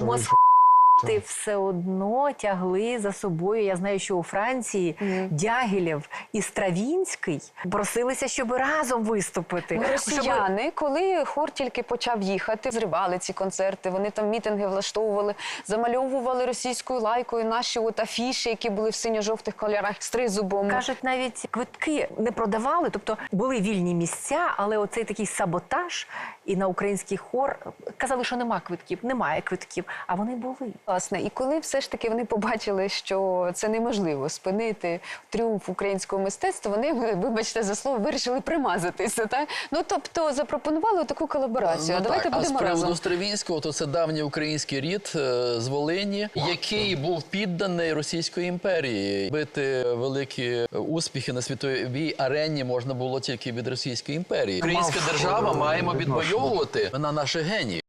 Мости все одно тягли за собою. Я знаю, що у Франції Дягілєв і Стравінський просилися, щоб разом виступити. Ну, Щоб- Росіяни, коли хор тільки почав їхати, зривали ці концерти. Вони там мітинги влаштовували, замальовували російською лайкою наші от афіші, які були в синьо-жовтих кольорах з тризубом. Кажуть, навіть квитки не продавали, тобто були вільні місця, але оцей такий саботаж і на український хор казали, що нема квитків, немає квитків, а вони були. Власне, і коли все ж таки вони побачили, що це неможливо спинити тріумф українського мистецтва, вони, вибачте за слово, вирішили примазатися. Так? Ну тобто запропонували таку колаборацію. а Ну, давайте так, а з будемо приводу разом. Стравінського, то це давній український рід е, з Волині, який був підданий Російської імперії. Бити великі успіхи на світовій арені можна було тільки від Російської імперії. Українська держава маємо відвоювати на наших геніїв.